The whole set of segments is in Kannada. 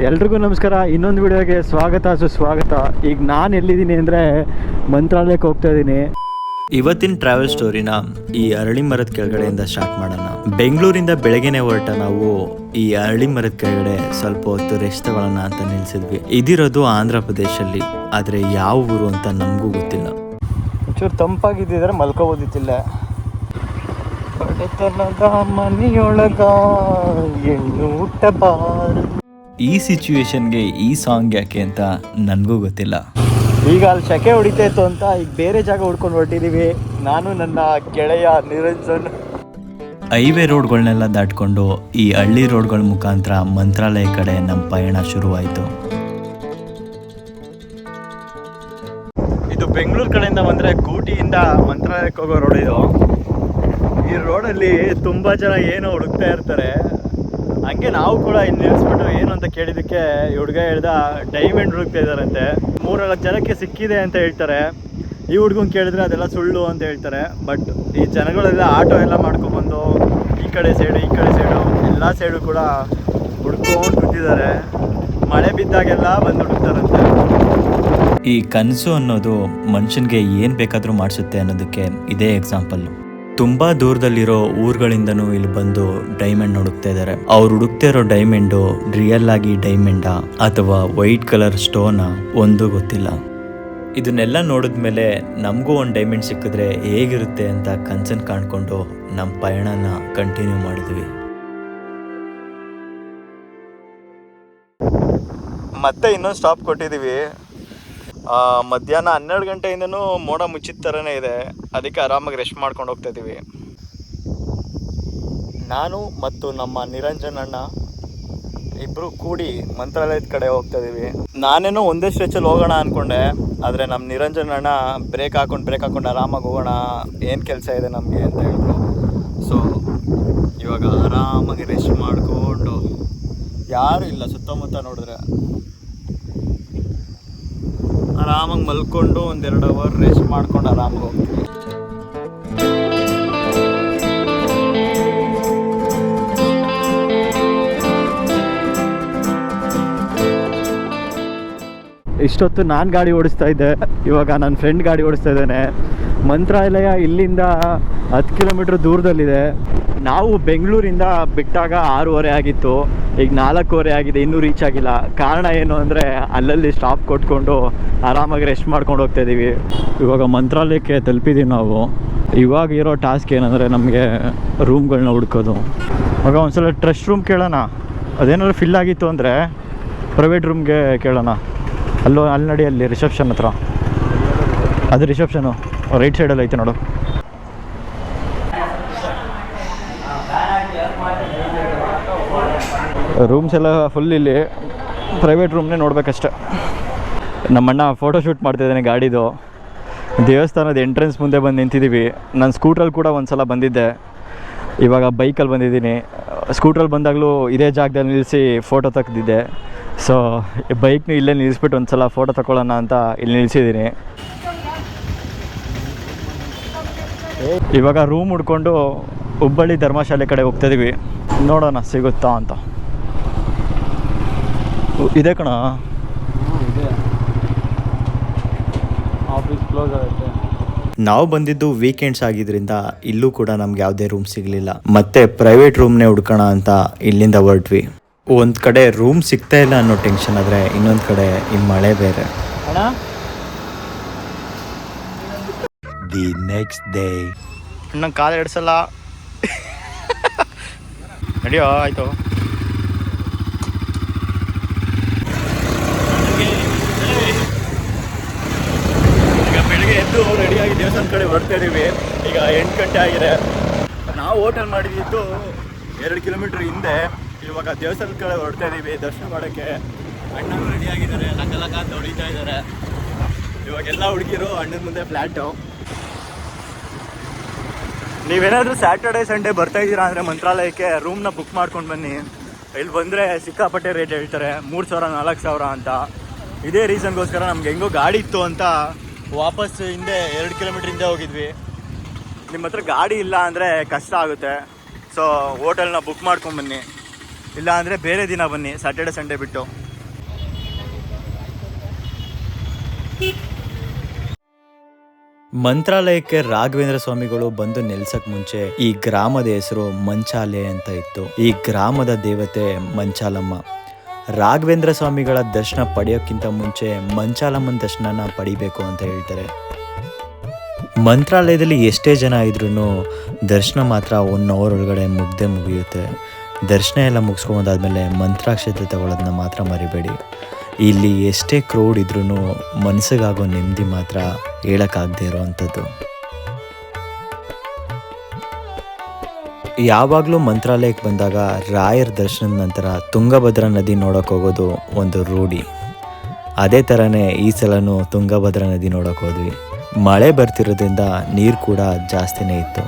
ಎಲ್ರಿಗೂ ನಮಸ್ಕಾರ. ಇನ್ನೊಂದು ವಿಡಿಯೋಗೆ ಸ್ವಾಗತ ಸುಸ್ವಾಗತ. ಈಗ ನಾನು ಎಲ್ಲಿದ್ದೀನಿ ಅಂದರೆ ಮಂತ್ರಾಲಯಕ್ಕೆ ಹೋಗ್ತಾ ಇದ್ದೀನಿ. ಇವತ್ತಿನ ಟ್ರಾವೆಲ್ ಸ್ಟೋರಿನ ಈ ಅರಳಿ ಮರದ ಕೆಳಗಡೆಯಿಂದ ಸ್ಟಾರ್ಟ್ ಮಾಡೋಣ. ಬೆಂಗಳೂರಿಂದ ಬೆಳಗ್ಗೆನೆ ಹೊರಟ ನಾವು ಈ ಅರಳಿ ಮರದ ಕೆಳಗಡೆ ಸ್ವಲ್ಪ ಹೊತ್ತು ರೆಸ್ಟ್ ತಗೊಳ್ಳೋಣ ಅಂತ ನಿಲ್ಸಿದ್ವಿ. ಇದಿರೋದು ಆಂಧ್ರ ಪ್ರದೇಶಲ್ಲಿ. ಆದರೆ ಯಾವ ಊರು ಅಂತ ನಮಗೂ ಗೊತ್ತಿಲ್ಲ. ಒಂಚೂರು ತಂಪಾಗಿದ್ದಿದ್ರೆ ಮಲ್ಕೋಬೋದಿತ್ತಿಲ್ಲ. ಬಡತನದ ಮನೆಯೊಳಗ ಹೆಣ್ಣು ಊಟ ಬಾರು. ಈ ಸಿಚುವೇಶನ್ಗೆ ಈ ಸಾಂಗ್ ಯಾಕೆ ಅಂತ ನನಗೂ ಗೊತ್ತಿಲ್ಲ. ಈಗ ಅಲ್ಲಿ ಶಕೆ ಹೊಡಿತಾ ಇತ್ತು ಅಂತ ಈಗ ಬೇರೆ ಜಾಗ ಹುಡ್ಕೊಂಡು ಹೊರಟಿದ್ದೀವಿ ನಾನು ನನ್ನ ಗೆಳೆಯ ನಿರಂಜನ್. ಹೈವೇ ರೋಡ್ಗಳನ್ನೆಲ್ಲ ದಾಟ್ಕೊಂಡು ಈ ಹಳ್ಳಿ ರೋಡ್ಗಳ ಮುಖಾಂತರ ಮಂತ್ರಾಲಯ ಕಡೆ ನಮ್ಮ ಪಯಣ ಶುರುವಾಯಿತು. ಇದು ಬೆಂಗಳೂರು ಕಡೆಯಿಂದ ಬಂದರೆ ಗೂಟಿಯಿಂದ ಮಂತ್ರಾಲಯಕ್ಕೆ ಹೋಗೋ ರೋಡ್ ಇದು. ಈ ರೋಡಲ್ಲಿ ತುಂಬ ಜನ ಏನೋ ಹುಡುಕ್ತಾ ಇರ್ತಾರೆ. ಹಂಗೆ ನಾವು ಕೂಡ ಇಲ್ಲಿ ನಿಲ್ಲಿಸ್ಬಿಟ್ಟು ಏನು ಅಂತ ಕೇಳಿದ್ದಕ್ಕೆ ಹುಡುಗ ಹೇಳ್ದ ಡೈಮಂಡ್ ಹುಡುಕ್ತಾ ಇದ್ದಾರಂತೆ. ಮೂರ್ನಾಲ್ಕು ಜನಕ್ಕೆ ಸಿಕ್ಕಿದೆ ಅಂತ ಹೇಳ್ತಾರೆ. ಈ ಹುಡುಗನ್ ಕೇಳಿದ್ರೆ ಅದೆಲ್ಲ ಸುಳ್ಳು ಅಂತ ಹೇಳ್ತಾರೆ. ಬಟ್ ಈ ಜನಗಳೆಲ್ಲ ಆಟೋ ಎಲ್ಲ ಮಾಡ್ಕೊಬಂದು ಈ ಕಡೆ ಸೈಡು ಈ ಕಡೆ ಸೈಡು ಎಲ್ಲ ಸೈಡು ಕೂಡ ಹುಡ್ಕೊಂಡು ಕೂತಿದ್ದಾರೆ. ಮಳೆ ಬಿದ್ದಾಗೆಲ್ಲ ಬಂದು ಹುಡುಕ್ತಾರಂತೆ. ಈ ಕನಸು ಅನ್ನೋದು ಮನುಷ್ಯನಿಗೆ ಏನು ಬೇಕಾದರೂ ಮಾಡಿಸುತ್ತೆ ಅನ್ನೋದಕ್ಕೆ ಇದೇ ಎಕ್ಸಾಂಪಲ್ ತುಂಬಾ ದೂರದಲ್ಲಿರೋ ಊರುಗಳಿಂದನೂ ಇಲ್ಲಿ ಬಂದು ಡೈಮಂಡ್ ಹುಡುಕ್ತಾ ಇದ್ದಾರೆ ಅವ್ರು ಹುಡುಕ್ತಾ ಇರೋ ಡೈಮಂಡು ರಿಯಲ್ ಆಗಿ ಡೈಮಂಡ ಅಥವಾ ವೈಟ್ ಕಲರ್ ಸ್ಟೋನಾ ಒಂದು ಗೊತ್ತಿಲ್ಲ. ಇದನ್ನೆಲ್ಲ ನೋಡಿದ್ಮೇಲೆ ನಮಗೂ ಒಂದು ಡೈಮಂಡ್ ಸಿಕ್ಕಿದ್ರೆ ಹೇಗಿರುತ್ತೆ ಅಂತ ಕನ್ಸನ್ ಕಾಣ್ಕೊಂಡು ನಮ್ಮ ಪಯಣನ ಕಂಟಿನ್ಯೂ ಮಾಡಿದ್ವಿ. ಮತ್ತೆ ಇನ್ನೊಂದು ಸ್ಟಾಪ್ ಕೊಟ್ಟಿದ್ದೀವಿ ಮಧ್ಯಾಹ್ನ ಹನ್ನೆರಡು ಗಂಟೆಯಿಂದನೂ ಮೋಡ ಮುಚ್ಚಿದ ಥರನೇ ಇದೆ. ಅದಕ್ಕೆ ಆರಾಮಾಗಿ ರೆಸ್ಟ್ ಮಾಡ್ಕೊಂಡು ಹೋಗ್ತಾ ಇದ್ದೀವಿ. ನಾನು ಮತ್ತು ನಮ್ಮ ನಿರಂಜನ್ ಅಣ್ಣ ಇಬ್ಬರು ಕೂಡಿ ಮಂತ್ರಾಲಯದ ಕಡೆ ಹೋಗ್ತಾ ಇದ್ದೀವಿ. ನಾನೇನೋ ಒಂದೇ ಸ್ಟ್ರೆಚಲ್ಲಿ ಹೋಗೋಣ ಅಂದ್ಕೊಂಡೆ ಆದರೆ ನಮ್ಮ ನಿರಂಜನ್ ಅಣ್ಣ ಬ್ರೇಕ್ ಹಾಕೊಂಡು ಬ್ರೇಕ್ ಹಾಕೊಂಡು ಆರಾಮಾಗಿ ಹೋಗೋಣ. ಏನು ಕೆಲಸ ಇದೆ ನಮಗೆ ಅಂತ ಹೇಳಿದ್ರು. ಸೊ ಇವಾಗ ಆರಾಮಾಗಿ ರೆಸ್ಟ್ ಮಾಡಿಕೊಂಡು, ಯಾರು ಇಲ್ಲ ಸುತ್ತಮುತ್ತ ನೋಡಿದ್ರೆ. ಆರಾಮಾಗಿ ಮಲ್ಕೊಂಡು ಒಂದೆರಡು ಅವರ್ ರೆಸ್ಟ್ ಮಾಡ್ಕೊಂಡು ಆರಾಮಾಗಿ ಹೋಗ್ತೀವಿ ಇಷ್ಟೊತ್ತು ನಾನು ಗಾಡಿ ಓಡಿಸ್ತಾ ಇದ್ದೆ. ಇವಾಗ ನನ್ನ ಫ್ರೆಂಡ್ ಗಾಡಿ ಓಡಿಸ್ತಾ ಇದ್ದೇನೆ. ಮಂತ್ರಾಲಯ ಇಲ್ಲಿಂದ ಹತ್ತು ಕಿಲೋಮೀಟ್ರ್ ದೂರದಲ್ಲಿದೆ. ನಾವು ಬೆಂಗಳೂರಿಂದ ಬಿಟ್ಟಾಗ ಆರೂವರೆ ಆಗಿತ್ತು. ಈಗ ನಾಲ್ಕೂವರೆ ಆಗಿದೆ, ಇನ್ನೂ ರೀಚ್ ಆಗಿಲ್ಲ. ಕಾರಣ ಏನು ಅಂದರೆ ಅಲ್ಲಲ್ಲಿ ಸ್ಟಾಪ್ ಕೊಟ್ಕೊಂಡು ಆರಾಮಾಗಿ ರೆಸ್ಟ್ ಮಾಡ್ಕೊಂಡು ಹೋಗ್ತಾ ಇದ್ದೀವಿ ಇವಾಗ ಮಂತ್ರಾಲಯಕ್ಕೆ ತಲುಪಿದ್ದೀವಿ ನಾವು. ಇವಾಗ ಇರೋ ಟಾಸ್ಕ್ ಏನಂದರೆ ನಮಗೆ ರೂಮ್ಗಳನ್ನ ಹುಡ್ಕೋದು. ಇವಾಗ ಒಂದ್ಸಲ ಟ್ರಸ್ಟ್ ರೂಮ್ ಕೇಳೋಣ. ಅದೇನಾದ್ರು ಫಿಲ್ ಆಗಿತ್ತು ಅಂದರೆ ಪ್ರೈವೇಟ್ ರೂಮ್ಗೆ ಕೇಳೋಣ. ಅಲ್ಲೋ ಅಲ್ಲಿ ನಡಿ ಅಲ್ಲಿ ರಿಸೆಪ್ಷನ್ ಹತ್ರ. ಅದು ರಿಸೆಪ್ಷನು ರೈಟ್ ಸೈಡಲ್ಲಿ ಐತೆ ನೋಡು. ರೂಮ್ಸ್ ಎಲ್ಲ ಫುಲ್ ಇಲ್ಲಿ ಪ್ರೈವೇಟ್ ರೂಮ್ನೇ ನೋಡ್ಬೇಕಷ್ಟೆ. ನಮ್ಮಣ್ಣ ಫೋಟೋ ಶೂಟ್ ಮಾಡ್ತಿದ್ದಾನೆ ಗಾಡಿದು. ದೇವಸ್ಥಾನದ ಎಂಟ್ರೆನ್ಸ್ ಮುಂದೆ ಬಂದು ನಿಂತಿದ್ದೀವಿ ನಾನು ಸ್ಕೂಟ್ರಲ್ಲಿ ಕೂಡ ಒಂದು ಸಲ ಬಂದಿದ್ದೆ. ಇವಾಗ ಬೈಕಲ್ಲಿ ಬಂದಿದ್ದೀನಿ. ಸ್ಕೂಟ್ರಲ್ಲಿ ಬಂದಾಗಲೂ ಇದೇ ಜಾಗದಲ್ಲಿ ನಿಲ್ಲಿಸಿ ಫೋಟೋ ತೆಗ್ದಿದ್ದೆ. ಸೊ ಬೈಕ್ನ ಇಲ್ಲೇ ನಿಲ್ಲಿಸ್ಬಿಟ್ಟು ಒಂದು ಸಲ ಫೋಟೋ ತಗೊಳ್ಳೋಣ ಅಂತ ಇಲ್ಲಿ ನಿಲ್ಲಿಸಿದ್ದೀನಿ ಇವಾಗ ರೂಮ್ ಹುಡ್ಕೊಂಡು ಹುಬ್ಬಳ್ಳಿ ಧರ್ಮಶಾಲೆ ಕಡೆ ಹೋಗ್ತಾಯಿದ್ದೀವಿ ನೋಡೋಣ ಸಿಗುತ್ತಾ ಅಂತ. ಇದೆ ಕಣ. ಆಫೀಸ್ ಕ್ಲೋಸ್ ಆಗುತ್ತೆ. ನಾವು ಬಂದಿದ್ದು ವೀಕೆಂಡ್ಸ್ ಆಗಿದ್ರಿಂದ ಇಲ್ಲೂ ಕೂಡ ನಮ್ಗೆ ಯಾವುದೇ ರೂಮ್ ಸಿಗಲಿಲ್ಲ. ಮತ್ತೆ ಪ್ರೈವೇಟ್ ರೂಮ್ನೇ ಹುಡ್ಕೋಣ ಅಂತ ಇಲ್ಲಿಂದ ಹೊರಟ್ವಿ. ಒಂದು ಕಡೆ ರೂಮ್ ಸಿಗ್ತಾ ಇಲ್ಲ ಅನ್ನೋ ಟೆನ್ಷನ್ ಆದರೆ ಇನ್ನೊಂದು ಕಡೆ ಈ ಮಳೆ ಬೇರೆ. ಅಣ್ಣ? ದಿ ನೆಕ್ಸ್ಟ್ ಡೇ ನಂಗೆ ಕಾಲು ಎಡ್ಸಲ್ಲ. ನಡಿಯೋ ಆಯಿತು ಈಗ ಬೆಳಿಗ್ಗೆ ಎದ್ದು ರೆಡಿಯಾಗಿ ದೇವಸ್ಥಾನ ಕಡೆ ಹೊರಡ್ತಾ ಇದೀವಿ ಈಗ ಗಂಟೆ ಆಗಿದೆ. ನಾವು ಹೋಟೆಲ್ ಮಾಡಿದ್ದು ಎರಡು ಕಿಲೋಮೀಟ್ರ್ ಹಿಂದೆ. ಇವಾಗ ದೇವಸ್ಥಾನದ ಕಡೆ ಹೊರಡ್ತಾ ಇದ್ದೀವಿ ದರ್ಶನ ಮಾಡೋಕ್ಕೆ ಅಣ್ಣರು ರೆಡಿ ಆಗಿದ್ದಾರೆ. ಲಂಗ ಅಂತ ಹೊಡಿತಾ ಇದ್ದಾರೆ. ಇವಾಗೆಲ್ಲ ಹುಡುಗಿರು ಅಣ್ಣನ ಮುಂದೆ ಫ್ಲ್ಯಾಟು ನೀವೇನಾದರೂ ಸ್ಯಾಟರ್ಡೆ ಸಂಡೇ ಬರ್ತಾ ಇದ್ದೀರಾ ಅಂದರೆ ಮಂತ್ರಾಲಯಕ್ಕೆ ರೂಮ್ನ ಬುಕ್ ಮಾಡ್ಕೊಂಡು ಬನ್ನಿ. ಇಲ್ಲಿ ಬಂದರೆ ಸಿಕ್ಕಾಪಟ್ಟೆ ರೇಟ್ ಹೇಳ್ತಾರೆ. ಮೂರು ಸಾವಿರ, ನಾಲ್ಕು ಸಾವಿರ ಅಂತ. ಇದೇ ರೀಸನ್ಗೋಸ್ಕರ ನಮ್ಗೆ ಹೆಂಗೋ ಗಾಡಿ ಇತ್ತು ಅಂತ ವಾಪಸ್ ಹಿಂದೆ ಎರಡು ಕಿಲೋಮೀಟ್ರ್ ಹಿಂದೆ ಹೋಗಿದ್ವಿ. ನಿಮ್ಮ ಹತ್ರ ಗಾಡಿ ಇಲ್ಲ ಅಂದರೆ ಕಷ್ಟ ಆಗುತ್ತೆ. ಸೊ ಹೋಟೆಲ್ನ ಬುಕ್ ಮಾಡ್ಕೊಂಬನ್ನಿ ಇಲ್ಲ ಅಂದರೆ ಬೇರೆ ದಿನ ಬನ್ನಿ ಸ್ಯಾಟರ್ಡೆ ಸಂಡೇ ಬಿಟ್ಟು. ಮಂತ್ರಾಲಯಕ್ಕೆ ರಾಘವೇಂದ್ರ ಸ್ವಾಮಿಗಳು ಬಂದು ನೆಲ್ಸಕ್ ಮುಂಚೆ ಈ ಗ್ರಾಮದ ಹೆಸರು ಮಂಚಾಲೆ ಅಂತ ಇತ್ತು. ಈ ಗ್ರಾಮದ ದೇವತೆ ಮಂಚಾಲಮ್ಮ. ರಾಘವೇಂದ್ರ ಸ್ವಾಮಿಗಳ ದರ್ಶನ ಪಡೆಯೋಕ್ಕಿಂತ ಮುಂಚೆ ಮಂಚಾಲಮ್ಮನ ದರ್ಶನನ ಪಡಿಬೇಕು ಅಂತ ಹೇಳ್ತಾರೆ. ಮಂತ್ರಾಲಯದಲ್ಲಿ ಎಷ್ಟೇ ಜನ ಇದ್ರೂ ದರ್ಶನ ಮಾತ್ರ ಒನ್ ಅವರ್ ಒಳಗಡೆ ಮುಗ್ದೆ ಮುಗಿಯುತ್ತೆ. ದರ್ಶನ ಎಲ್ಲ ಮುಗಿಸ್ಕೊಂಬಂದಾದ್ಮೇಲೆ ಮಂತ್ರಾಕ್ಷತೆ ತಗೊಳ್ಳೋದನ್ನ ಮಾತ್ರ ಮರಿಬೇಡಿ. ಇಲ್ಲಿ ಎಷ್ಟೇ ಕ್ರೌಡ್ ಇದ್ರೂ ಮನಸ್ಸಿಗಾಗೋ ನೆಮ್ಮದಿ ಮಾತ್ರ ಹೇಳೋಕ್ಕಾಗದೇ ಇರೋವಂಥದ್ದು ಯಾವಾಗಲೂ ಮಂತ್ರಾಲಯಕ್ಕೆ ಬಂದಾಗ ರಾಯರ ದರ್ಶನದ ನಂತರ ತುಂಗಭದ್ರಾ ನದಿ ನೋಡೋಕೆ ಹೋಗೋದು ಒಂದು ರೂಢಿ. ಅದೇ ಥರನೇ ಈ ಸಲನೂ ತುಂಗಭದ್ರಾ ನದಿ ನೋಡೋಕೆ ಹೋದ್ವಿ. ಮಳೆ ಬರ್ತಿರೋದ್ರಿಂದ ನೀರು ಕೂಡ ಜಾಸ್ತಿನೇ ಇತ್ತು.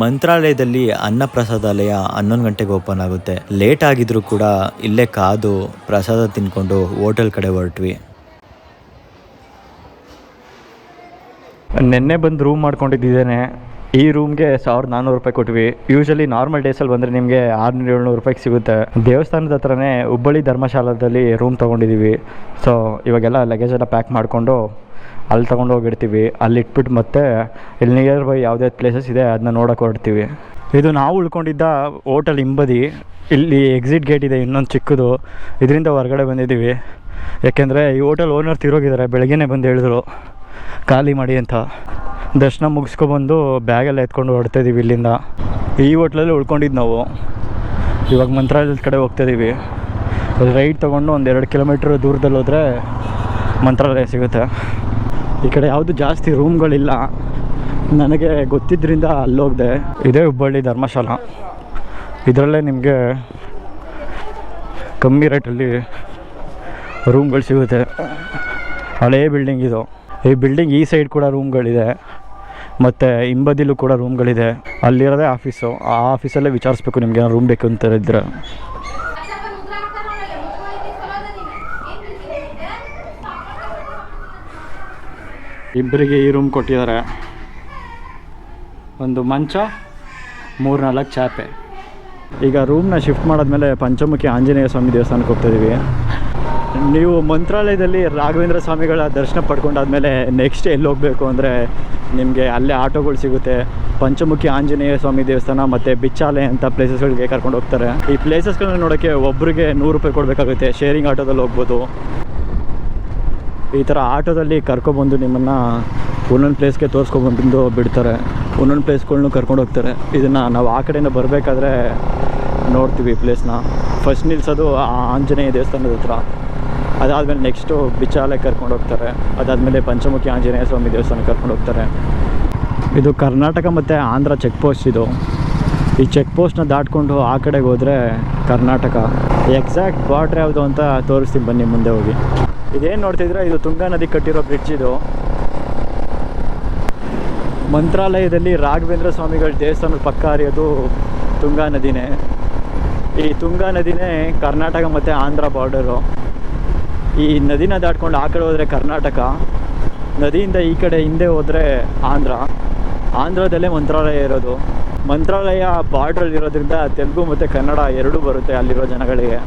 ಮಂತ್ರಾಲಯದಲ್ಲಿ ಅನ್ನಪ್ರಸಾದಾಲಯ ಹನ್ನೊಂದು ಗಂಟೆಗೆ ಓಪನ್ ಆಗುತ್ತೆ. ಲೇಟ್ ಆಗಿದ್ರು ಕೂಡ ಇಲ್ಲೇ ಕಾದು ಪ್ರಸಾದ ತಿನ್ಕೊಂಡು ಹೋಟೆಲ್ ಕಡೆ ಹೊರಟ್ವಿ. ನಿನ್ನೆ ಬಂದು ರೂಮ್ ಮಾಡ್ಕೊಂಡಿದ್ದೇನೆ ಈ ರೂಮ್ಗೆ ಸಾವಿರದ ನಾನ್ನೂರು ರೂಪಾಯಿ ಕೊಟ್ವಿ. ಯೂಶಲಿ ನಾರ್ಮಲ್ ಡೇಸಲ್ಲಿ ಬಂದರೆ ನಿಮಗೆ ಆರುನೂರು ಏಳ್ನೂರು ರೂಪಾಯಿಗೆ ಸಿಗುತ್ತೆ. ದೇವಸ್ಥಾನದ ಹತ್ರನೇ ಹುಬ್ಬಳ್ಳಿ ಧರ್ಮಶಾಲಾದಲ್ಲಿ ರೂಮ್ ತೊಗೊಂಡಿದ್ದೀವಿ. ಸೊ ಇವಾಗೆಲ್ಲ ಲಗೇಜ್ ಎಲ್ಲ ಪ್ಯಾಕ್ ಮಾಡಿಕೊಂಡು ಅಲ್ಲಿ ತೊಗೊಂಡು ಹೋಗಿರ್ತೀವಿ. ಅಲ್ಲಿ ಇಟ್ಬಿಟ್ಟು ಮತ್ತೆ ಇಲ್ಲಿ ನಿಯರ್ ಬೈ ಯಾವುದೇ ಪ್ಲೇಸಸ್ ಇದೆ ಅದನ್ನ ನೋಡೋಕೆ ಹೊರಡ್ತೀವಿ. ಇದು ನಾವು ಉಳ್ಕೊಂಡಿದ್ದ ಹೋಟೆಲ್ ಹಿಂಬದಿ. ಇಲ್ಲಿ ಎಕ್ಸಿಟ್ ಗೇಟ್ ಇದೆ, ಇನ್ನೊಂದು ಚಿಕ್ಕದು. ಇದರಿಂದ ಹೊರಗಡೆ ಬಂದಿದ್ದೀವಿ. ಯಾಕೆಂದರೆ ಈ ಹೋಟೆಲ್ ಓನರ್ ತಿರೋಗಿದ್ದಾರೆ, ಬೆಳಗ್ಗೆನೇ ಬಂದು ಹೇಳಿದ್ರು. ಖಾಲಿ ಮಾಡಿ ಅಂತ. ದರ್ಶನ ಮುಗಿಸ್ಕೊಬಂದು ಬ್ಯಾಗೆಲ್ಲ ಎತ್ಕೊಂಡು ಹೊರಡ್ತಾ ಇದೀವಿ ಇಲ್ಲಿಂದ. ಈ ಹೋಟ್ಲಲ್ಲಿ ಉಳ್ಕೊಂಡಿದ್ದು ನಾವು. ಇವಾಗ ಮಂತ್ರಾಲಯದ ಕಡೆ ಹೋಗ್ತಾಯಿದ್ದೀವಿ ರೈಡ್ ತೊಗೊಂಡು ಒಂದು ಎರಡು ಕಿಲೋಮೀಟ್ರ್ ದೂರದಲ್ಲಿ ಹೋದರೆ ಮಂತ್ರಾಲಯ ಸಿಗುತ್ತೆ. ಈ ಕಡೆ ಯಾವುದು ಜಾಸ್ತಿ ರೂಮ್ಗಳಿಲ್ಲ. ನನಗೆ ಗೊತ್ತಿದ್ದರಿಂದ ಅಲ್ಲೋಗಿದೆ ಇದೇ ಹುಬ್ಬಳ್ಳಿ ಧರ್ಮಶಾಲ. ಇದರಲ್ಲೇ ನಿಮಗೆ ಕಮ್ಮಿ ರೇಟಲ್ಲಿ ರೂಮ್ಗಳು ಸಿಗುತ್ತೆ. ಹಳೇ ಬಿಲ್ಡಿಂಗ್ ಇದು. ಈ ಬಿಲ್ಡಿಂಗ್ ಈ ಸೈಡ್ ಕೂಡ ರೂಮ್ಗಳಿದೆ ಮತ್ತು ಹಿಂಬದಿಲು ಕೂಡ ರೂಮ್ಗಳಿದೆ ಅಲ್ಲಿರೋದೇ ಆಫೀಸು ಆ ಆಫೀಸಲ್ಲೇ ವಿಚಾರಿಸ್ಬೇಕು ನಿಮ್ಗೆ ಏನೋ ರೂಮ್ ಬೇಕು ಅಂತ ಇದ್ರೆ. ಇಬ್ಬರಿಗೆ ಈ ರೂಮ್ ಕೊಟ್ಟಿದ್ದಾರೆ. ಒಂದು ಮಂಚ ಮೂರು ನಾಲ್ಕು ಚಾಪೆ. ಈಗ ರೂಮ್ನ ಶಿಫ್ಟ್ ಮಾಡಿದ್ಮೇಲೆ ಪಂಚಮುಖಿ ಆಂಜನೇಯ ಸ್ವಾಮಿ ದೇವಸ್ಥಾನಕ್ಕೆ ಹೋಗ್ತಾ ಇದೀವಿ. ನೀವು ಮಂತ್ರಾಲಯದಲ್ಲಿ ರಾಘವೇಂದ್ರ ಸ್ವಾಮಿಗಳ ದರ್ಶನ ಪಡ್ಕೊಂಡಾದ್ಮೇಲೆ ನೆಕ್ಸ್ಟ್ ಎಲ್ಲಿ ಹೋಗಬೇಕು ಅಂದರೆ ನಿಮಗೆ ಅಲ್ಲೇ ಆಟೋಗಳು ಸಿಗುತ್ತೆ. ಪಂಚಮುಖಿ ಆಂಜನೇಯ ಸ್ವಾಮಿ ದೇವಸ್ಥಾನ ಮತ್ತು ಬಿಚ್ಚಾಲೆ ಅಂತ ಪ್ಲೇಸಸ್ಗಳಿಗೆ ಕರ್ಕೊಂಡು ಹೋಗ್ತಾರೆ. ಈ ಪ್ಲೇಸಸ್ಗಳನ್ನ ನೋಡೋಕ್ಕೆ ಒಬ್ಬರಿಗೆ ನೂರು ರೂಪಾಯಿ ಕೊಡಬೇಕಾಗುತ್ತೆ. ಶೇರಿಂಗ್ ಆಟೋದಲ್ಲಿ ಹೋಗ್ಬೋದು. ಈ ಥರ ಆಟೋದಲ್ಲಿ ಕರ್ಕೊಬಂದು ನಿಮ್ಮನ್ನು ಒಂದೊಂದು ಪ್ಲೇಸ್ಗೆ ತೋರಿಸ್ಕೊಬಂದು ಬಿಡ್ತಾರೆ. ಒಂದೊಂದು ಪ್ಲೇಸ್ಗಳ್ನು ಕರ್ಕೊಂಡು ಹೋಗ್ತಾರೆ. ಇದನ್ನು ನಾವು ಆ ಕಡೆಯಿಂದ ಬರಬೇಕಾದ್ರೆ ನೋಡ್ತೀವಿ ಪ್ಲೇಸ್ನ ಫಸ್ಟ್ ನಿಲ್ಸೋದು ಆಂಜನೇಯ ದೇವಸ್ಥಾನದ ಹತ್ರ. ಅದಾದಮೇಲೆ ನೆಕ್ಸ್ಟು ಬಿಚಾಲೆ ಕರ್ಕೊಂಡು ಹೋಗ್ತಾರೆ. ಅದಾದಮೇಲೆ ಪಂಚಮುಖಿ ಆಂಜನೇಯ ಸ್ವಾಮಿ ದೇವಸ್ಥಾನ ಕರ್ಕೊಂಡು ಹೋಗ್ತಾರೆ. ಇದು ಕರ್ನಾಟಕ ಮತ್ತು ಆಂಧ್ರ ಚೆಕ್ ಪೋಸ್ಟ್ ಇದು. ಈ ಚೆಕ್ ಪೋಸ್ಟ್ನ ದಾಟ್ಕೊಂಡು ಆ ಕಡೆಗೆ ಹೋದರೆ ಕರ್ನಾಟಕ. ಎಕ್ಸಾಕ್ಟ್ ಬಾರ್ಡ್ರ್ ಯಾವುದು ಅಂತ ತೋರಿಸ್ತೀನಿ ಬನ್ನಿ ಮುಂದೆ ಹೋಗಿ. ಇದೇನು ನೋಡ್ತಿದ್ರೆ ಇದು ತುಂಗಾ ನದಿ ಕಟ್ಟಿರೋ ಬ್ರಿಡ್ಜ್ ಇದು. ಮಂತ್ರಾಲಯದಲ್ಲಿ ರಾಘವೇಂದ್ರ ಸ್ವಾಮಿಗಳ ದೇವಸ್ಥಾನದ ಪಕ್ಕ ಹರಿಯೋದು ತುಂಗಾ ನದಿನೇ. ಈ ತುಂಗಾ ನದಿನೇ ಕರ್ನಾಟಕ ಮತ್ತು ಆಂಧ್ರ ಬಾರ್ಡರು ಈ ನದಿನ ದಾಟ್ಕೊಂಡು ಆ ಕಡೆ ಹೋದರೆ ಕರ್ನಾಟಕ, ನದಿಯಿಂದ ಈ ಕಡೆ ಹಿಂದೆ ಹೋದರೆ ಆಂಧ್ರ. ಆಂಧ್ರದಲ್ಲೇ ಮಂತ್ರಾಲಯ ಇರೋದು. ಮಂತ್ರಾಲಯ ಇರೋದ್ರಿಂದ ತೆಲುಗು ಮತ್ತು ಕನ್ನಡ ಎರಡೂ ಬರುತ್ತೆ ಅಲ್ಲಿರೋ ಜನಗಳಿಗೆ.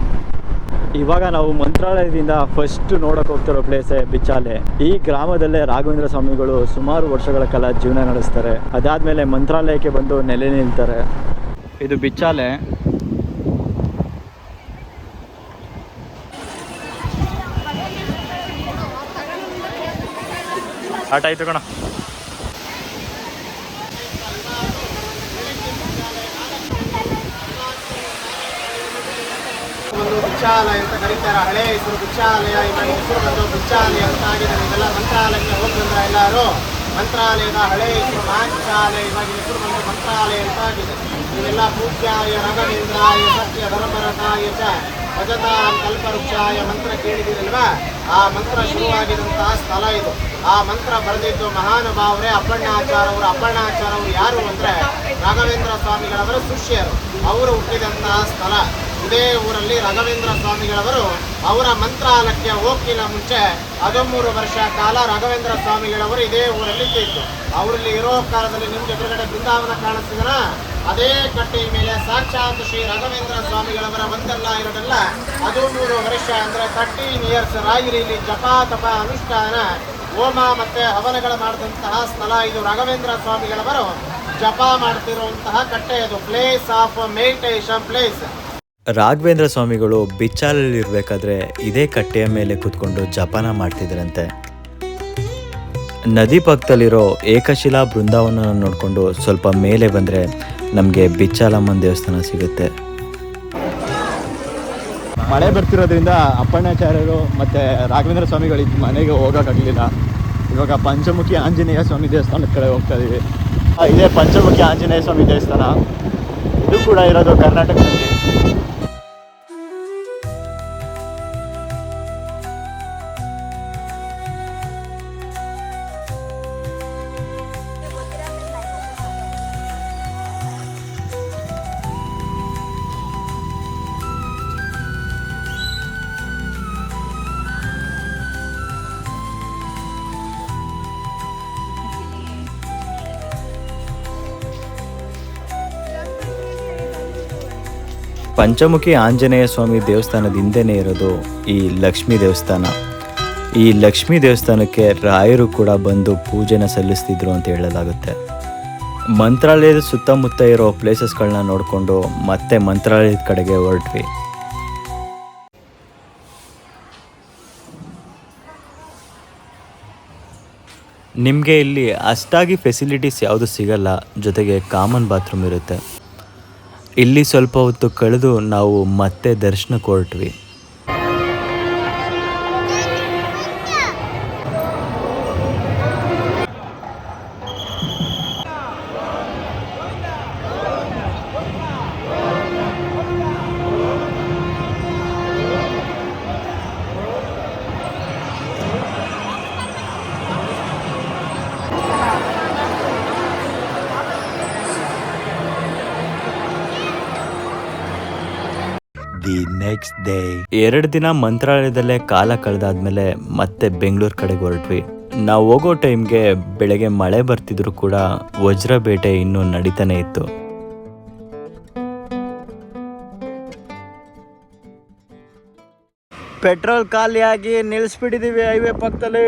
ಇವಾಗ ನಾವು ಮಂತ್ರಾಲಯದಿಂದ ಫಸ್ಟ್ ನೋಡೋಕೆ ಹೋಗ್ತಿರೋ ಪ್ಲೇಸೇ ಬಿಚ್ಚಾಲೆ. ಈ ಗ್ರಾಮದಲ್ಲೇ ರಾಘವೇಂದ್ರ ಸ್ವಾಮಿಗಳು ಸುಮಾರು ವರ್ಷಗಳ ಕಾಲ ಜೀವನ ನಡೆಸ್ತಾರೆ. ಅದಾದಮೇಲೆ ಮಂತ್ರಾಲಯಕ್ಕೆ ಬಂದು ನೆಲೆ ನಿಲ್ತಾರೆ. ಇದು ಬಿಚ್ಚಾಲೆ. ಆಟ ಆಯ್ತು ಕಣ. ಒಂದು ಬಿಚ್ಚಾಲಯ ಅಂತ ಕರೀತಾರೆ. ಹಳೆ ಹೆಸರು ಬಿಚ್ಚಾಲಯ ಇವಾಗ ಹೆಸರು ಬಂದು ವೃಕ್ಷಾಲಯ ಅಂತ ಆಗಿದೆ. ಇದೆಲ್ಲ ಮಂತ್ರಾಲಯಕ್ಕೆ ಹೋಗಿ ಬಂದ್ರ ಎಲ್ಲರೂ ಮಂತ್ರಾಲಯದ ಹಳೆ ಹೆಸರು ಮಾಂಚಾಲಯ ಇವಾಗ ಹೆಸರು ಬಂದು ಮಂತ್ರಾಲಯ ಅಂತ ಆಗಿದೆ. ಇವೆಲ್ಲ ಪೂಜ್ಯಾಯ ರಾಘವೇಂದ್ರಾಯ ಸತ್ಯ ಧರ್ಮರತಾಯ ಚ ಭಜತಾಂ ಕಲ್ಪವೃಕ್ಷಾಯ ಮಂತ್ರ ಕೇಳಿದಿರಲ್ವಾ ಆ ಮಂತ್ರ ಶುರುವಾಗಿದಂತಹ ಸ್ಥಳ ಇದು. ಆ ಮಂತ್ರ ಬರೆದಿದ್ದು ಮಹಾನುಭಾವರೇ ಅಪ್ಪಣ್ಣಾಚಾರ ಅವರು ಅಪ್ಪಣ್ಣಾಚಾರ ಅವರು ಯಾರು ಅಂದ್ರೆ ರಾಘವೇಂದ್ರ ಸ್ವಾಮಿಗಳವರ ಶಿಷ್ಯರು. ಅವರು ಹುಟ್ಟಿದಂತಹ ಸ್ಥಳ. ಇದೇ ಊರಲ್ಲಿ ರಾಘವೇಂದ್ರ ಸ್ವಾಮಿಗಳವರು ಅವರ ಮಂತ್ರಾಲಯಕ್ಕೆ ಹೋಗಿನ ಮುಂಚೆ ಹದಿಮೂರು ವರ್ಷ ಕಾಲ ರಾಘವೇಂದ್ರ ಸ್ವಾಮಿಗಳವರು ಇದೇ ಊರಲ್ಲಿ ಇದ್ದಿತ್ತು ಅವರಲ್ಲಿ ಇರೋ ಕಾಲದಲ್ಲಿ ನಿಮ್ಗೆ ಎದುರುಗಡೆ ಬೃಂದಾವನ ಕಾಣಿಸ್ತಿದನ? ಅದೇ ಕಟ್ಟೆಯ ಮೇಲೆ ಸಾಕ್ಷಾತ್ ಶ್ರೀ ರಾಘವೇಂದ್ರ ಸ್ವಾಮಿಗಳವರ ಒಂದಲ್ಲ ಅದು ಹದಿಮೂರು ವರ್ಷ ಅಂದ್ರೆ ತರ್ಟೀನ್ ಇಯರ್ಸ್ ರಾಗಿರಿಲಿ ಜಪ ತಪ ಅನುಷ್ಠಾನ, ಹೋಮ ಮತ್ತೆ ಹವನಗಳ ಮಾಡಿದಂತಹ ಸ್ಥಳ ಇದು ರಾಘವೇಂದ್ರ ಸ್ವಾಮಿಗಳವರು ಜಪ ಮಾಡ್ತಿರುವಂತಹ ಕಟ್ಟೆ ಅದು. Place of meditation place Raghavendra ಸ್ವಾಮಿಗಳು ಬಿಚ್ಚಾಲಲ್ಲಿ ಇರಬೇಕಾದ್ರೆ ಇದೇ ಕಟ್ಟೆಯ ಮೇಲೆ ಕೂತ್ಕೊಂಡು ಜಪಾನ ಮಾಡ್ತಿದ್ರಂತೆ. ನದಿ ಪಕ್ಕದಲ್ಲಿರೋ ಏಕಶಿಲಾ ಬೃಂದಾವನ ನೋಡಿಕೊಂಡು ಸ್ವಲ್ಪ ಮೇಲೆ ಬಂದರೆ ನಮಗೆ ಬಿಚ್ಚಾಲಮ್ಮನ ದೇವಸ್ಥಾನ ಸಿಗುತ್ತೆ. ಮಳೆ ಬರ್ತಿರೋದ್ರಿಂದ ಅಪ್ಪಣ್ಣಾಚಾರ್ಯರು ಮತ್ತು ರಾಘವೇಂದ್ರ ಸ್ವಾಮಿಗಳು ಮನೆಗೆ ಹೋಗೋಕ್ಕಾಗಲಿಲ್ಲ ಇವಾಗ ಪಂಚಮುಖಿ ಆಂಜನೇಯ ಸ್ವಾಮಿ ದೇವಸ್ಥಾನದ ಕಡೆ ಹೋಗ್ತಾ ಇದ್ದೀವಿ ಇದೇ ಪಂಚಮುಖಿ ಆಂಜನೇಯ ಸ್ವಾಮಿ ದೇವಸ್ಥಾನ. ಇದು ಕೂಡ ಇರೋದು ಕರ್ನಾಟಕದಲ್ಲಿ. ಪಂಚಮುಖಿ ಆಂಜನೇಯ ಸ್ವಾಮಿ ದೇವಸ್ಥಾನದ ಹಿಂದೆನೇ ಇರೋದು ಈ ಲಕ್ಷ್ಮೀ ದೇವಸ್ಥಾನ. ಈ ಲಕ್ಷ್ಮೀ ದೇವಸ್ಥಾನಕ್ಕೆ ರಾಯರು ಕೂಡ ಬಂದು ಪೂಜೆನ ಸಲ್ಲಿಸ್ತಿದ್ರು ಅಂತ ಹೇಳಲಾಗುತ್ತೆ. ಮಂತ್ರಾಲಯದ ಸುತ್ತಮುತ್ತ ಇರೋ ಪ್ಲೇಸಸ್ಗಳನ್ನ ನೋಡಿಕೊಂಡು ಮತ್ತೆ ಮಂತ್ರಾಲಯದ ಕಡೆಗೆ ಹೊರಟ್ವಿ. ನಿಮಗೆ ಇಲ್ಲಿ ಅಷ್ಟಾಗಿ ಫೆಸಿಲಿಟೀಸ್ ಯಾವುದು ಸಿಗಲ್ಲ, ಜೊತೆಗೆ ಕಾಮನ್ ಬಾತ್ರೂಮ್ ಇರುತ್ತೆ. ಇಲ್ಲಿ ಸ್ವಲ್ಪ ಹೊತ್ತು ಕಳೆದು ನಾವು ಮತ್ತೆ ದರ್ಶನಕ್ಕೆ ಹೊರಟ್ವಿ. ನೆಕ್ಸ್ಟ್ ಡೇ ಎರಡು ದಿನ ಮಂತ್ರಾಲಯದಲ್ಲೇ ಕಾಲ ಕಳೆದಾದ್ಮೇಲೆ ಮತ್ತೆ ಬೆಂಗಳೂರು ಕಡೆಗೆ ಹೊರಟ್ವಿ. ನಾವು ಹೋಗೋ ಟೈಮ್ಗೆ ಬೆಳಗ್ಗೆ ಮಳೆ ಬರ್ತಿದ್ರು ಕೂಡ ವಜ್ರ ಬೇಟೆ ಇನ್ನೂ ನಡೀತಾನೆ ಇತ್ತು. ಪೆಟ್ರೋಲ್ ಖಾಲಿಯಾಗಿ ನಿಲ್ಲಿಸ್ಬಿಟ್ಟಿದ್ದೀವಿ ಹೈವೇ ಪಕ್ಕದಲ್ಲಿ.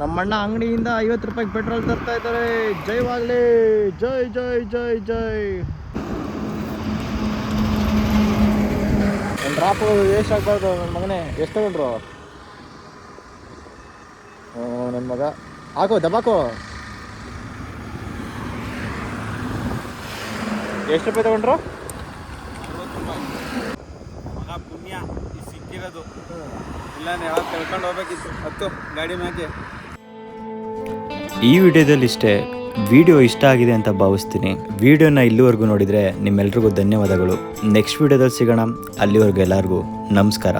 ನಮ್ಮಣ್ಣ ಅಂಗಡಿಯಿಂದ ಐವತ್ತು ರೂಪಾಯಿ ಪೆಟ್ರೋಲ್ ತರ್ತಾ ಇದ್ದಾರೆ. ಜೈವಾಗ್ಲಿ ಜೈ ಜೈ ಜೈ ಜೈ. ಡ್ರಾಪು ವೇಸ್ಟ್ ಆಗಬಾರ್ದು ನನ್ನ ಮಗನೇ. ಎಷ್ಟು ತಗೊಂಡ್ರು? ನನ್ನ ಮಗ. ಹಾಕೋ ದಬಾಕೋ ಎಷ್ಟು ರೂಪಾಯಿ ತಗೊಂಡ್ರು? ಮಗ ಪುಣ್ಯ ಈ ಸಿಕ್ಕಿರೋದು. ಇಲ್ಲ ಯಾವಾಗ ಕಳ್ಕೊಂಡು ಹೋಗ್ಬೇಕಿತ್ತು. ಹತ್ತು ಗಾಡಿ ಮ್ಯಾಕೆ. ಈ ವಿಡಿಯೋದಲ್ಲಿ ಇಷ್ಟೇ ವಿಡಿಯೋ ಇಷ್ಟ ಆಗಿದೆ ಅಂತ ಭಾವಿಸ್ತೀನಿ. ವಿಡಿಯೋನ ಇಲ್ಲಿವರೆಗೂ ನೋಡಿದರೆ ನಿಮ್ಮೆಲ್ರಿಗೂ ಧನ್ಯವಾದಗಳು. ನೆಕ್ಸ್ಟ್ ವಿಡಿಯೋದಲ್ಲಿ ಸಿಗೋಣ. ಅಲ್ಲಿವರೆಗೂ ಎಲ್ಲರಿಗೂ ನಮಸ್ಕಾರ.